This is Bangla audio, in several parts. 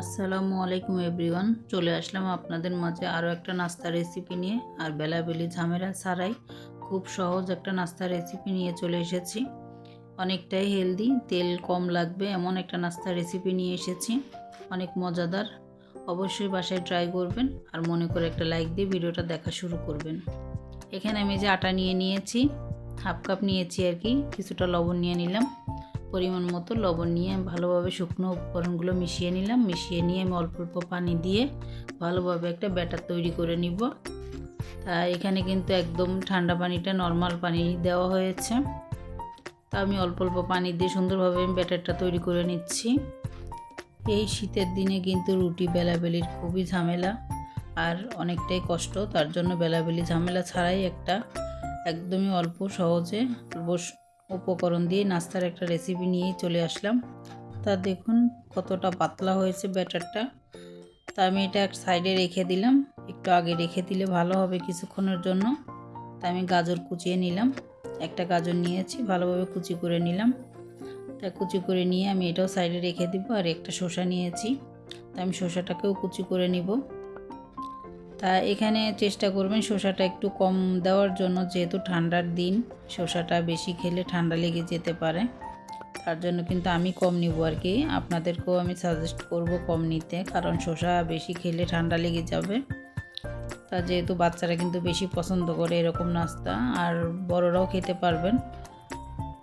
আসসালামু আলাইকুম এভরিওয়ান। চলে আসলাম আপনাদের মাঝে আরও একটা নাস্তা রেসিপি নিয়ে। আর বেলাবেলি ঝামেলা ছাড়াই খুব সহজ একটা নাস্তা রেসিপি নিয়ে চলে এসেছি। অনেকটাই হেলদি তেল কম লাগবে এমন একটা নাস্তা রেসিপি নিয়ে এসেছি। অনেক মজাদার। অবশ্যই বাসায় ট্রাই করবেন আর মনে করে একটা লাইক দিয়ে ভিডিওটা দেখা শুরু করবেন। এখানে আমি যে আটা নিয়ে নিয়েছি হাফ কাপ নিয়েছি আর কি, কিছুটা লবণ নিয়ে নিলাম। পরিমাণ মতো লবণ নিয়ে ভালোভাবে শুকনো উপকরণগুলো মিশিয়ে নিলাম। মিশিয়ে নিয়ে আমি অল্প অল্প পানি দিয়ে ভালোভাবে একটা ব্যাটার তৈরি করে নিব। তা এখানে কিন্তু একদম ঠান্ডা পানিটা নর্মাল পানি দেওয়া হয়েছে। তা আমি অল্প অল্প পানি দিয়ে সুন্দরভাবে আমি ব্যাটারটা তৈরি করে নিচ্ছি। এই শীতের দিনে কিন্তু রুটি বেলাবেলির খুবই ঝামেলা আর অনেকটাই কষ্ট। তার জন্য বেলাবেলি ঝামেলা ছাড়াই একটা একদমই অল্প সহজে উপকরণ দিয়ে নাস্তার একটা রেসিপি নিয়েই চলে আসলাম। তা দেখুন কতটা পাতলা হয়েছে ব্যাটারটা। তা আমি এটা এক সাইডে রেখে দিলাম। একটু আগে রেখে দিলে ভালো হবে কিছুক্ষণের জন্য। তা আমি গাজর কুচিয়ে নিলাম। একটা গাজর নিয়েছি, ভালোভাবে কুচি করে নিলাম। তা কুচি করে নিয়ে আমি এটাও সাইডে রেখে দিব আর একটা শসা নিয়েছি। তা আমি শসাটাকেও কুচি করে নিব। তা এখানে চেষ্টা করবেন শসাটা একটু কম দেওয়ার জন্য, যেহেতু ঠান্ডার দিন, শসাটা বেশি খেলে ঠান্ডা লেগে যেতে পারে। তার জন্য কিন্তু আমি কম নিব আর কি। আপনাদেরকেও আমি সাজেস্ট করব কম নিতে, কারণ শসা বেশি খেলে ঠান্ডা লেগে যাবে। তা যেহেতু বাচ্চারা কিন্তু বেশি পছন্দ করে এরকম নাস্তা, আর বড়রাও খেতে পারবেন।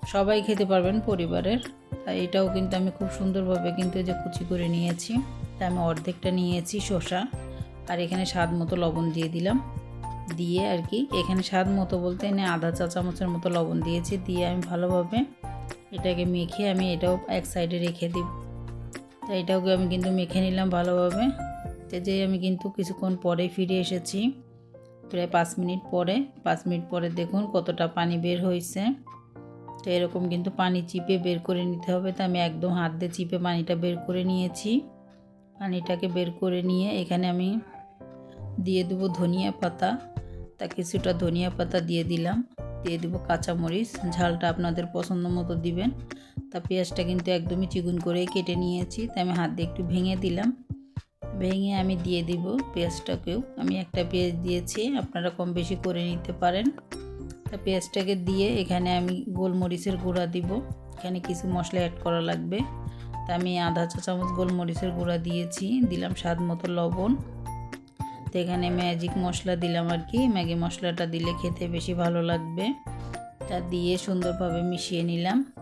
সবাই খেতে পারবেন পরিবারের। তাই এটাও কিন্তু আমি খুব সুন্দরভাবে কিন্তু যে কুচি করে নিয়েছি, তা আমি অর্ধেকটা নিয়েছি শসা। আর এখানে স্বাদ মতো লবণ দিয়ে দিলাম। দিয়ে আর কি, এখানে স্বাদ মতো বলতে এনে আধা চা চামচের মতো লবণ দিয়েছি। দিয়ে আমি ভালোভাবে এটাকে মেখে আমি এটাও এক সাইডে রেখে দিব তাই এটাকে আমি কিন্তু মেখে নিলাম ভালোভাবে। তো যে আমি কিন্তু কিছুক্ষণ পরে ফিরে এসেছি। প্রায় পাঁচ মিনিট পরে, পাঁচ মিনিট পরে দেখুন কতটা পানি বের হয়েছে। তো এরকম কিন্তু পানি চিপে বের করে নিতে হবে। তো আমি একদম হাত দিয়ে চিপে পানিটা বের করে নিয়েছি। পানিটাকে বের করে নিয়ে এখানে আমি দিয়ে দেবো ধনিয়া পাতা। তা কিছুটা ধনিয়া পাতা দিয়ে দিলাম। দিয়ে দেবো কাঁচামরিচ। ঝালটা আপনাদের পছন্দ মতো দিবেন। তা পেঁয়াজটা কিন্তু একদমই চিগুন করেই কেটে নিয়েছি। তাই আমি হাত দিয়ে একটু ভেঙে দিলাম। ভেঙে আমি দিয়ে দিব পেঁয়াজটাকেও। আমি একটা পেঁয়াজ দিয়েছি। আপনারা কম বেশি করে নিতে পারেন। তা পেঁয়াজটাকে দিয়ে এখানে আমি গোলমরিচের গুঁড়া দিব। এখানে কিছু মশলা অ্যাড করা লাগবে। তা আমি আধা চা চামচ গোলমরিচের গুঁড়া দিয়েছি। দিলাম স্বাদ মতো লবণ। তো এখানে ম্যাজিক মশলা দিলাম আর কি। ম্যাগি মশলাটা দিলে খেতে বেশি ভালো লাগবে। তা দিয়ে সুন্দরভাবে মিশিয়ে নিলাম।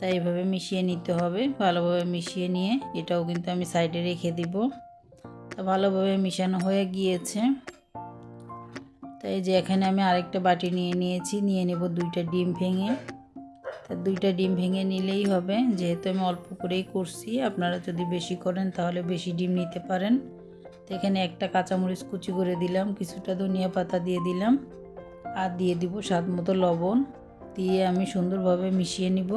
তাই এভাবে মিশিয়ে নিতে হবে। ভালোভাবে মিশিয়ে নিয়ে এটাও কিন্তু আমি সাইডে রেখে দিব। তা ভালোভাবে মিশানো হয়ে গিয়েছে। তাই যে এখানে আমি আরেকটা বাটি নিয়ে নিয়েছি। নিয়ে নেব দুইটা ডিম ভেঙে। তা দুইটা ডিম ভেঙে নিলেই হবে। যেহেতু আমি অল্প করেই করছি, আপনারা যদি বেশি করেন তাহলে বেশি ডিম নিতে পারেন। তো এখানে একটা কাঁচামরিচ কুচি করে দিলাম, কিছুটা ধনিয়া পাতা দিয়ে দিলাম, আর দিয়ে দিব স্বাদ মতো লবণ। দিয়ে আমি সুন্দরভাবে মিশিয়ে নিব।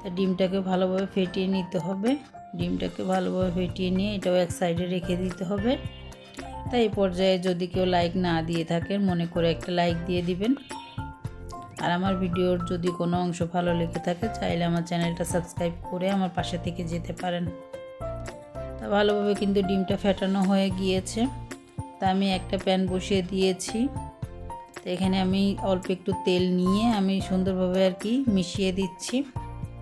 তা ডিমটাকে ভালোভাবে ফেটিয়ে নিতে হবে। ডিমটাকে ভালোভাবে ফেটিয়ে নিয়ে এটাও এক সাইডে রেখে দিতে হবে। তাই এই পর্যায়ে যদি কেউ লাইক না দিয়ে থাকেন, মনে করে একটা লাইক দিয়ে দিবেন। আর আমার ভিডিওর যদি কোনো অংশ ভালো লেগে থাকে, চাইলে আমার চ্যানেলটা সাবস্ক্রাইব করে আমার পাশে থেকে যেতে পারেন। ভালোভাবে কিন্তু ডিমটা ফেটানো হয়ে গিয়েছে। তা আমি একটা প্যান বসিয়ে দিয়েছি। তো এখানে আমি অল্প একটু তেল নিয়ে আমি সুন্দরভাবে আর কি মিশিয়ে দিচ্ছি।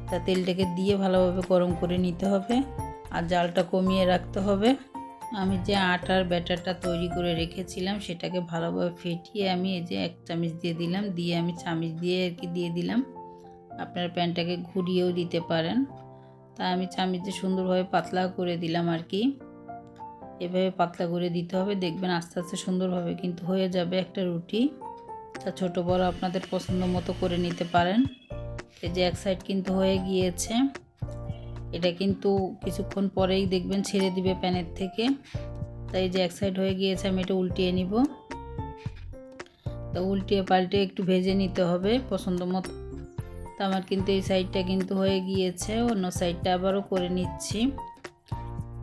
তা তেলটাকে দিয়ে ভালোভাবে গরম করে নিতে হবে আর জালটা কমিয়ে রাখতে হবে। আমি যে আটার ব্যাটারটা তৈরি করে রেখেছিলাম সেটাকে ভালোভাবে ফেটিয়ে আমি এই যে এক চামচ দিয়ে দিলাম। দিয়ে আমি চামচ দিয়ে আর কি দিয়ে দিলাম। আপনার প্যানটাকে ঘুরিয়েও দিতে পারেন। তা আমি চামচে সুন্দরভাবে পাতলা করে দিলাম আর কি। এভাবে পাতলা করে দিতে হবে, দেখবেন আস্তে আস্তে সুন্দরভাবে কিন্তু হয়ে যাবে একটা রুটি। তা ছোটো বড় আপনাদের পছন্দ মতো করে নিতে পারেন। এই যে এক সাইড কিন্তু হয়ে গিয়েছে। এটা কিন্তু কিছুক্ষণ পরেই দেখবেন ছেড়ে দিবে প্যানের থেকে। তাই যে এক সাইড হয়ে গিয়েছে, আমি এটা উল্টিয়ে নিব। তো উল্টিয়ে পাল্টে একটু ভেজে নিতে হবে, পছন্দ মতো তো আমার কিন্তু এই সাইডটা কিন্তু হয়ে গিয়েছে, অন্য সাইডটা আবারও করে নিচ্ছি।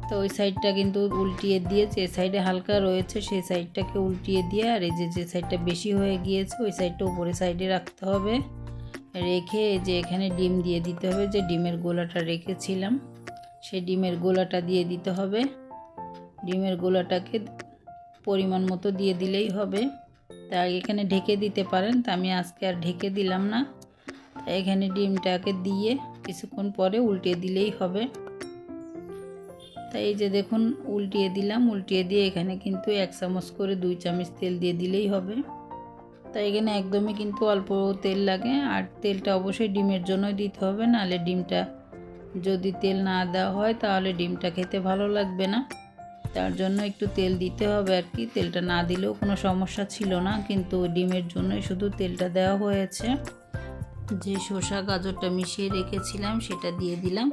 তো ওই সাইডটা কিন্তু উল্টিয়ে দিয়ে যে সাইডে হালকা রয়েছে, সেই সাইডটাকে উল্টিয়ে দিয়ে আর এই যে যে সাইডটা বেশি হয়ে গিয়েছে, ওই সাইডটা উপরে সাইডে রাখতে হবে। রেখে যে এখানে ডিম দিয়ে দিতে হবে, যে ডিমের গোলাটা রেখেছিলাম, সেই ডিমের গোলাটা দিয়ে দিতে হবে। ডিমের গোলাটাকে পরিমাণ মতো দিয়ে দিলেই হবে। তা এখানে ঢেকে দিতে পারেন, তা আমি আজকে আর ঢেকে দিলাম না। এখানে ডিমটাকে দিয়ে কিছুক্ষণ পরে উল্টিয়ে দিলেই হবে। তাই এই যে দেখুন, উল্টিয়ে দিলাম। উল্টিয়ে দিয়ে এখানে কিন্তু এক চামচ করে দুই চামচ তেল দিয়ে দিলেই হবে। তাই এখানে একদমই কিন্তু অল্প তেল লাগে। আর তেলটা অবশ্যই ডিমের জন্যই দিতে হবে। নাহলে ডিমটা যদি তেল না দেওয়া হয়, তাহলে ডিমটা খেতে ভালো লাগবে না। তার জন্য একটু তেল দিতে হবে আর কি। তেলটা না দিলেও কোনো সমস্যা ছিল না। কিন্তু ডিমের জন্যই শুধু তেলটা দেওয়া হয়েছে। যে শসা গাজরটা মিশিয়ে রেখেছিলাম, সেটা দিয়ে দিলাম।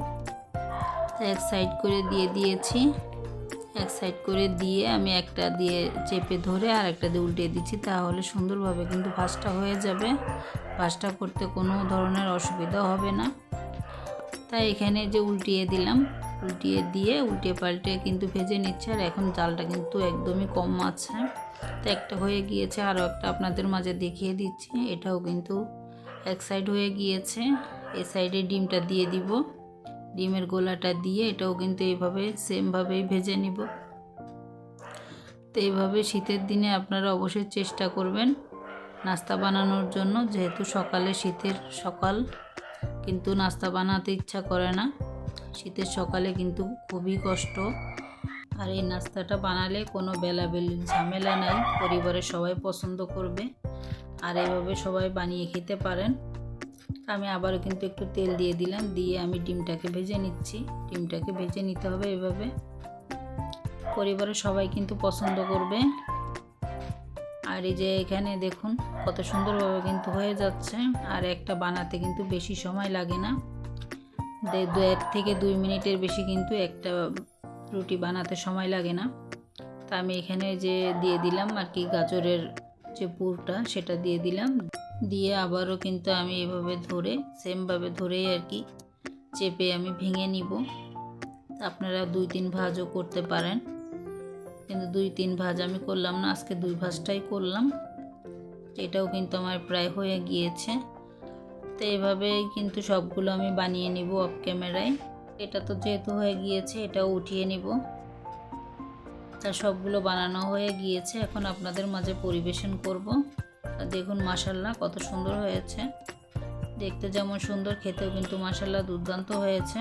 এক সাইড করে দিয়ে দিয়েছি। এক সাইড করে দিয়ে আমি একটা দিয়ে চেপে ধরে আর একটা দিয়ে উল্টে দিচ্ছি, তাহলে সুন্দরভাবে কিন্তু ভাজটা হয়ে যাবে। ভাজটা করতে কোনো ধরনের অসুবিধা হবে না। তাই এখানে যে উল্টিয়ে দিলাম, উল্টিয়ে দিয়ে উল্টে পাল্টে কিন্তু ভেজে নিচ্ছে আর এখন জালটা কিন্তু একদমই কম আছে। তো একটা হয়ে গিয়েছে, আরও একটা আপনাদের মাঝে দেখিয়ে দিচ্ছি। এটাও কিন্তু এক সাইড হয়ে গিয়েছে, এ সাইডে ডিমটা দিয়ে দিব। ডিমের গোলাটা দিয়ে এটাও কিন্তু এইভাবে সেমভাবেই ভেজে নিব। তো এইভাবে শীতের দিনে আপনারা অবশ্যই চেষ্টা করবেন নাস্তা বানানোর জন্য, যেহেতু সকালে শীতের সকাল, কিন্তু নাস্তা বানাতে ইচ্ছা করে না। শীতের সকালে কিন্তু খুবই কষ্ট। আর এই নাস্তাটা বানালে কোনো বেলাবেলির ঝামেলা নাই, পরিবারের সবাই পছন্দ করবে। আর এভাবে সবাই বানিয়ে খেতে পারেন। আমি আবারও কিন্তু একটু তেল দিয়ে দিলাম, দিয়ে আমি ডিমটাকে ভেজে নিচ্ছি। ডিমটাকে ভেজে নিতে হবে এভাবে। পরিবারের সবাই কিন্তু পছন্দ করবে। আর এই যে এখানে দেখুন, কত সুন্দরভাবে কিন্তু হয়ে যাচ্ছে। আর একটা বানাতে কিন্তু বেশি সময় লাগে না। দু এক থেকে দুই মিনিটের বেশি কিন্তু একটা রুটি বানাতে সময় লাগে না। তা আমি এখানে যে দিয়ে দিলাম আর কি গাজরের যে পুরটা সেটা দিয়ে দিলাম। দিয়ে আবারও কিন্তু আমি এভাবে ধরে, সেমভাবে ধরেই আর কি চেপে আমি ভেঙে নিব। আপনারা দুই তিন ভাজও করতে পারেন। কিন্তু দুই তিন ভাজ আমি করলাম না, আজকে দুই ভাজটাই করলাম। এটাও কিন্তু আমার প্রায় হয়ে গিয়েছে। তো এভাবেই কিন্তু সবগুলো আমি বানিয়ে নিব অফ ক্যামেরায় এটা তো যেহেতু হয়ে গিয়েছে, এটাও উঠিয়ে নিব। তা সবগুলো বানানো হয়ে গিয়েছে। এখন আপনাদের মাঝে পরিবেশন করব। দেখুন মাসাল্লাহ কত সুন্দর হয়েছে। দেখতে যেমন সুন্দর, খেতেও কিন্তু মাসাল্লাহ দুর্দান্ত হয়েছে।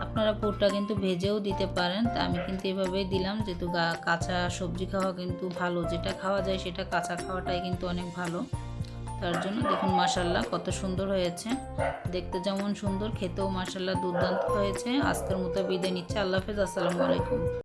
আপনারা পুরটা কিন্তু ভেজেও দিতে পারেন। তা আমি কিন্তু এভাবেই দিলাম, যেহেতু গা, কাঁচা সবজি খাওয়া কিন্তু ভালো। যেটা খাওয়া যায় সেটা কাঁচা খাওয়াটাই কিন্তু অনেক ভালো। তার জন্য দেখুন মাসাল্লাহ কত সুন্দর হয়েছে। দেখতে যেমন সুন্দর, খেতেও মাসাল্লাহ দুর্দান্ত হয়েছে। আজকের মতো বিদায় নিচ্ছে। আল্লাহ হাফেজ। আসসালামু আলাইকুম।